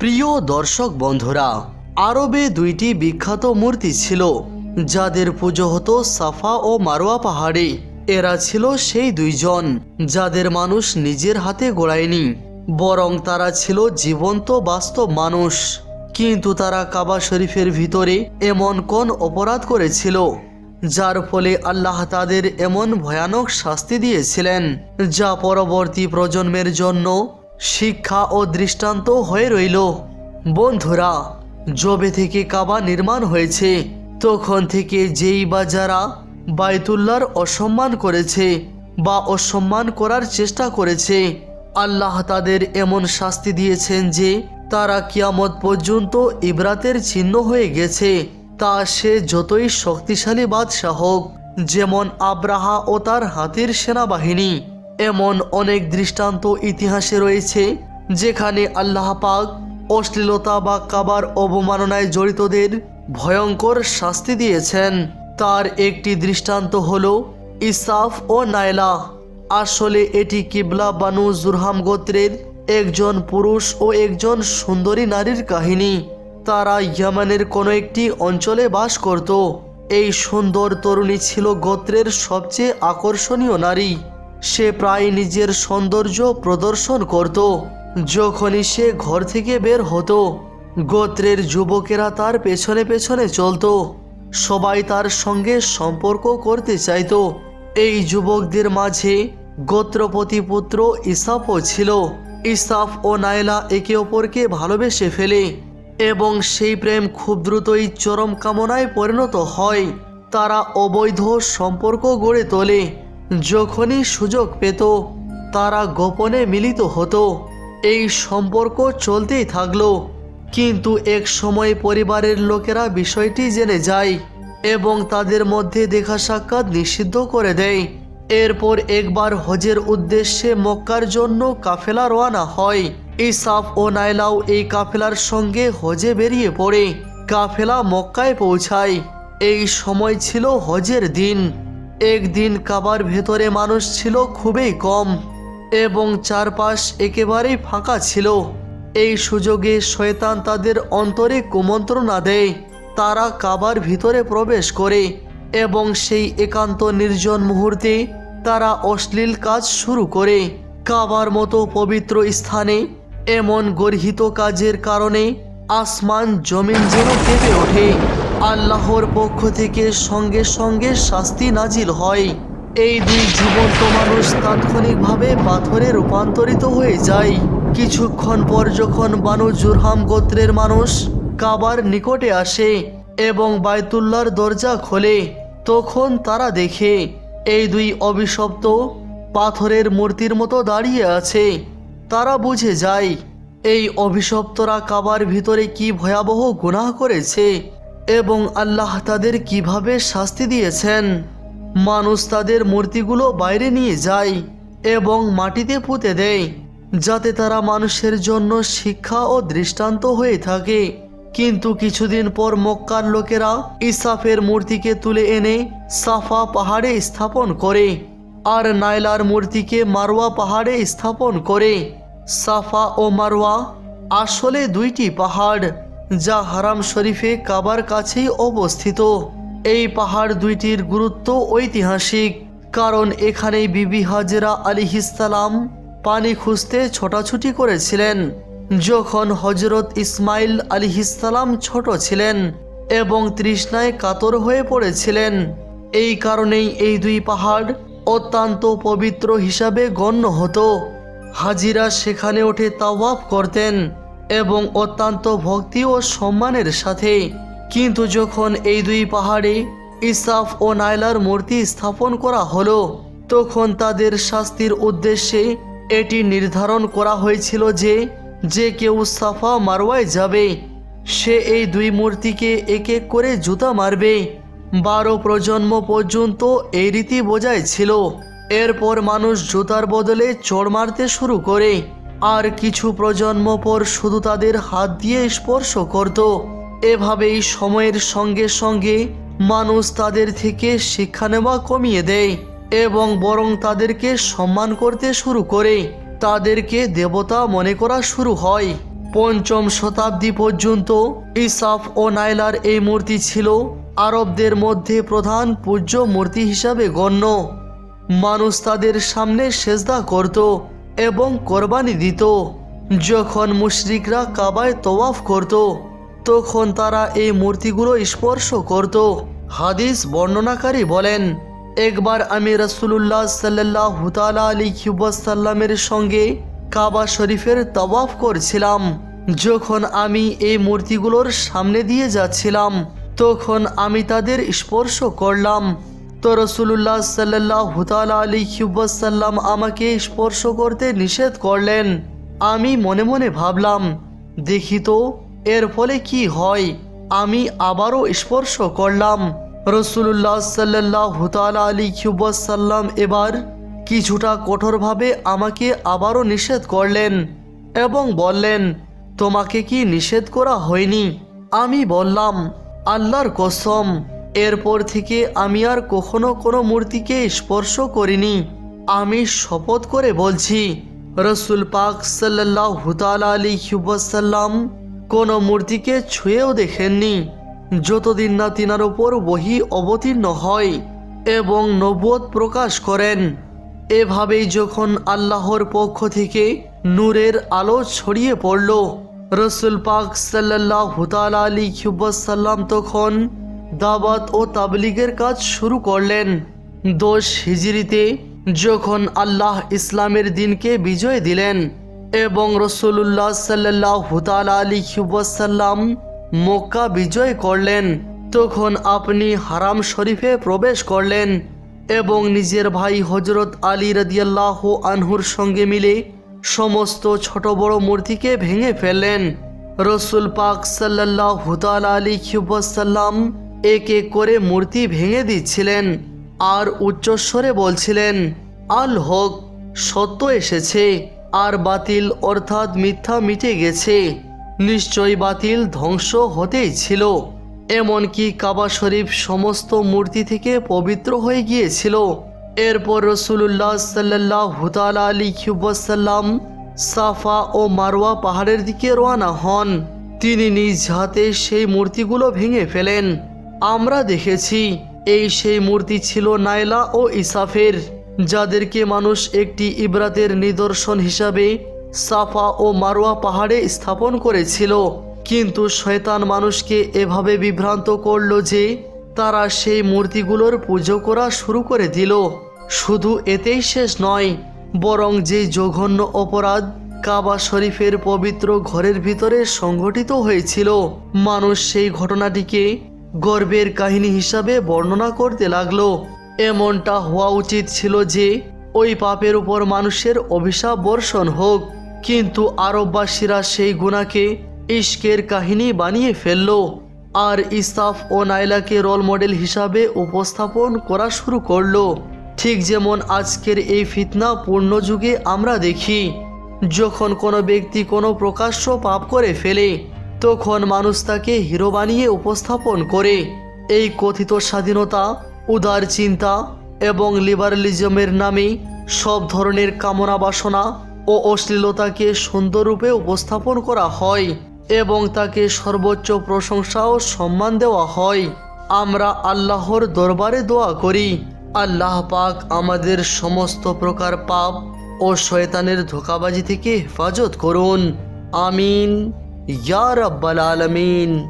প্রিয় দর্শক বন্ধুরা, আরবে দুইটি বিখ্যাত মূর্তি ছিল, যাদের পুজো হতো সাফা ও মারোয়া পাহাড়ে। এরা ছিল সেই দুইজন, যাদের মানুষ নিজের হাতে গোড়ায়নি, বরং তারা ছিল জীবন্ত বাস্তব মানুষ। কিন্তু তারা কাবা শরীফের ভিতরে এমন কোন অপরাধ করেছিল, যার ফলে আল্লাহ তাদের এমন ভয়ানক শাস্তি দিয়েছিলেন, যা পরবর্তী প্রজন্মের জন্য শিক্ষা ও দৃষ্টান্ত হয়ে রইল। বন্ধুরা জবে থেকে কাবা নির্মাণ হয়েছে, তখন থেকে যেই বা যারা বায়তুল্লার অসম্মান করেছে বা অসম্মান করার চেষ্টা করেছে, আল্লাহ তাদের এমন শাস্তি দিয়েছেন যে তারা কিয়ামত পর্যন্ত ইবরাতের চিহ্ন হয়ে গেছে। তা সে যতই শক্তিশালী বাদশাহ হোক, যেমন আব্রাহা ও তার হাতির সেনাবাহিনী এমন অনেক দৃষ্টান্ত ইতিহাসে রয়েছে যেখানে আল্লাহ পাক অশ্লীলতা বা কাবার অবমাননায় জড়িতদের ভয়ঙ্কর শাস্তি দিয়েছেন। তার একটি দৃষ্টান্ত হল ইসাফ ও নাইলা আসলে এটি কিবলা বানু জুরহাম গোত্রের একজন পুরুষ ও একজন সুন্দরী নারীর কাহিনী। তারা ইয়ামানের কোনো একটি অঞ্চলে বাস করত। এই সুন্দর তরুণী ছিল গোত্রের সবচেয়ে আকর্ষণীয় নারী। সে প্রায় নিজের সৌন্দর্য প্রদর্শন করত। যখনই সে ঘর থেকে বের হতো, গোত্রের যুবকেরা তার পেছনে পেছনে চলতো। সবাই তার সঙ্গে সম্পর্ক করতে চাইতো। এই যুবকদের মাঝে গোত্রপতি পুত্র ইসাফও ছিল। ইসাফ ও নাইলা একে অপরকে ভালোবেসে ফেলে এবং সেই প্রেম খুব দ্রুতই চরম কামনায় পরিণত হয়। তারা অবৈধ সম্পর্ক গড়ে তোলে। যখনই সুযোগ পেত, তারা গোপনে মিলিত হতো। এই সম্পর্ক চলতেই থাকল। কিন্তু এক সময় পরিবারের লোকেরা বিষয়টি জেনে যায় এবং তাদের মধ্যে দেখা সাক্ষাৎ নিষিদ্ধ করে দেয়। এরপর একবার হজের উদ্দেশ্যে মক্কার জন্য কাফেলা রওনা হয়। ইসাফ ও নাইলাও এই কাফেলার সঙ্গে হজে বেরিয়ে পড়ে। কাফেলা মক্কায় পৌঁছায়। এই সময় ছিল হজের দিন। একদিন কাবার ভেতরে মানুষ ছিল খুবই কম এবং চারপাশ একেবারেই ফাঁকা ছিল। এই সুযোগে শয়তান তাদের অন্তরে কুমন্ত্রণা দেয়। তারা কাবার ভিতরে প্রবেশ করে এবং সেই একান্ত নির্জন মুহূর্তে তারা অশ্লীল কাজ শুরু করে। কাবার মতো পবিত্র স্থানে এমন গর্হিত কাজের কারণে আসমান জমিন যেন কেঁপে ওঠে। আল্লাহর পক্ষ থেকে সঙ্গে সঙ্গে শাস্তি নাজিল হয়। এই দুই জীবন্ত মানুষ তাৎক্ষণিকভাবে পাথরে রূপান্তরিত হয়ে যায়। কিছুক্ষণ পর যখন বানু জুরহাম গোত্রের মানুষ কাবার নিকটে আসে এবং বায়তুল্লার দরজা খোলে, তখন তারা দেখে এই দুই অভিশপ্ত পাথরের মূর্তির মতো দাঁড়িয়ে আছে। তারা বুঝে যায়, এই অভিশপ্তরা কাবার ভিতরে কি ভয়াবহ গুনাহ করেছে। এবং আল্লাহ তাদের কীভাবে শাস্তি দিয়েছেন? মানুষ তাদের মূর্তিগুলো বাইরে নিয়ে যায় এবং মাটিতে পুঁতে দেয়, যাতে তারা মানুষের জন্য শিক্ষা ও দৃষ্টান্ত হয়ে থাকে। কিন্তু কিছুদিন পর মক্কার লোকেরা ইসাফের মূর্তিকে তুলে এনে সাফা পাহাড়ে স্থাপন করে আর নাইলার মূর্তিকে মারোয়া পাহাড়ে স্থাপন করে। সাফা ও মারোয়া আসলে দুইটি পাহাড়। যা হারাম শরীফে কাবার কাছেই অবস্থিত। এই পাহাড় দুইটির গুরুত্ব ঐতিহাসিক, কারণ এখানে বিবি হাজরা আলিহিসালাম পানি খুঁজতে ছোটাছুটি করেছিলেন। যখন হজরত ইসমাইল আলিহিসালাম ছোট ছিলেন এবং তৃষ্ণায় কাতর হয়ে পড়েছিলেন, এই কারণেই এই দুই পাহাড় অত্যন্ত পবিত্র হিসাবে গণ্য হতো। হাজিরা সেখানে উঠে তাওয়াফ করতেন। এবং অত্যন্ত ভক্তি ও সম্মানের সাথে। কিন্তু যখন এই দুই পাহাড়ে ইসাফ ও নাইলার মূর্তি স্থাপন করা হলো, তখন তাদের শাস্তির উদ্দেশ্যে এটি নির্ধারণ করা হয়েছিল যে যে কেউ সাফা মারওয়ায় যাবে, সে এই দুই মূর্তিকে এক এক করে জুতা মারবে। বারো প্রজন্ম পর্যন্ত এই রীতি বোঝাই ছিল। এরপর মানুষ জুতার বদলে চড় মারতে শুরু করে। আর কিছু প্রজন্ম পর শুধু তাদের হাত দিয়ে স্পর্শ করত। এভাবেই সময়ের সঙ্গে সঙ্গে মানুষ তাদের থেকে শিক্ষা নেওয়া কমিয়ে দেয় এবং বরং তাদেরকে সম্মান করতে শুরু করে। তাদেরকে দেবতা মনে করা শুরু হয়। পঞ্চম শতাব্দী পর্যন্ত ইসাফ ও নাইলার এই মূর্তি ছিল আরবদের মধ্যে প্রধান পূজ্য মূর্তি হিসাবে গণ্য। মানুষ তাদের সামনে সেজদা করত। এবং কোরবানি দিত। যখন মুশরিকরা কাবায় তওয়াফ করত, তখন তারা এই মূর্তিগুলো স্পর্শ করত। হাদিস বর্ণনাকারী বলেন, একবার আমি রসুল্লাহ সাল্লাহ আলী সাল্লামের সঙ্গে কাবা শরীফের তওয়াফ করছিলাম। যখন আমি এই মূর্তিগুলোর সামনে দিয়ে যাচ্ছিলাম, তখন আমি তাদের স্পর্শ করলাম। তো রসুল্লাহ সাল্লাহ আলী সাল্লাম আমাকে স্পর্শ করতে নিষেধ করলেন। আমি মনে মনে ভাবলাম, দেখি তো, এর ফলে কি হয়? আমি আবারও স্পর্শ করলাম। রসুল্লাহ সাল্লাহ আলী সাল্লাম এবার কিছুটা কঠোরভাবে আমাকে আবারও নিষেধ করলেন এবং বললেন, তোমাকে কি নিষেধ করা হয়নি? আমি বললাম, আল্লাহর কসম এরপর থেকে আমি আর কখনো কোনো মূর্তিকে স্পর্শ করিনি। আমি শপথ করে বলছি, রসুল পাক সাল্লাহ আলী সাল্লাম কোনো মূর্তিকে ছুঁয়েও দেখেননি। যতদিন না তিনার ওপর বহি অবতীর্ণ হয় এবং নবোধ প্রকাশ করেন। এভাবেই যখন আল্লাহর পক্ষ থেকে নূরের আলো ছড়িয়ে পড়ল, রসুল পাক সাল্লাহ আলী সাল্লাম তখন দাওয়াত ও তাবলিগের কাজ শুরু করলেন। দোষ হিজরিতে যখন আল্লাহ ইসলামের দিনকে বিজয় দিলেন এবং রসুল্লাহ সাল্লাহ আলী সাল্লাম মক্কা বিজয় করলেন, তখন আপনি হারাম শরীফে প্রবেশ করলেন এবং নিজের ভাই হজরত আলী রদিয়াল্লাহ আনহুর সঙ্গে মিলে সমস্ত ছোট বড় মূর্তিকে ভেঙে ফেললেন। রসুল পাক সাল্লাহ আলী সাল্লাম এক এক করে মূর্তি ভেঙে দিচ্ছিলেন আর উচ্চস্বরে বলছিলেন, আল হক, সত্য এসেছে আর বাতিল অর্থাৎ মিথ্যা মিটে গেছে। নিশ্চয় বাতিল ধ্বংস হতেই ছিল। এমনকি কাবা শরীফ সমস্ত মূর্তি থেকে পবিত্র হয়ে গিয়েছিল। এরপর রসুল্লাহ সাল্লাহ হুতাল আলী সাল্লাম সাফা ও মারওয়া পাহাড়ের দিকে রওনা হন। তিনি নিজ হাতে সেই মূর্তিগুলো ভেঙে ফেলেন। আমরা দেখেছি, এই সেই মূর্তি ছিল নাইলা ও ইসাফের, যাদেরকে মানুষ একটি ইব্রাতের নিদর্শন হিসাবে সাফা ও মারোয়া পাহাড়ে স্থাপন করেছিল। কিন্তু শয়তান মানুষকে এভাবে বিভ্রান্ত করল যে, তারা সেই মূর্তিগুলোর পুজো করা শুরু করে দিল। শুধু এতেই শেষ নয়, বরং যে জঘন্য অপরাধ কাবা শরীফের পবিত্র ঘরের ভিতরে সংঘটিত হয়েছিল, মানুষ সেই ঘটনাটিকে গর্বের কাহিনী হিসাবে বর্ণনা করতে লাগল। এমনটা হওয়া উচিত ছিল যে, ওই পাপের উপর মানুষের অভিশাপ বর্ষণ হোক, কিন্তু আরববাসীরা সেই গুণাকে ইশকের কাহিনী বানিয়ে ফেলল। আর ইস্তাফ ও নাইলাকে রোল মডেল হিসাবে উপস্থাপন করা শুরু করল। ঠিক যেমন আজকের এই ফিতনা পূর্ণ যুগে আমরা দেখি, যখন কোনো ব্যক্তি কোনো প্রকাশ্য পাপ করে ফেলে তখন মানুষ তাকে হিরো বানিয়ে উপস্থাপন করে। এই কথিত স্বাধীনতা, উদার চিন্তা এবং লিবারালিজমের নামে সব ধরনের কামনা বাসনা ও অশ্লীলতাকে সুন্দররূপে উপস্থাপন করা হয় এবং তাকে সর্বোচ্চ প্রশংসা ও সম্মান দেওয়া হয়। আমরা আল্লাহর দরবারে দোয়া করি, আল্লাহ পাক আমাদের সমস্ত প্রকার পাপ ও শয়তানের ধোকাবাজি থেকে হেফাজত করুন। আমিন। يا رب العالمين.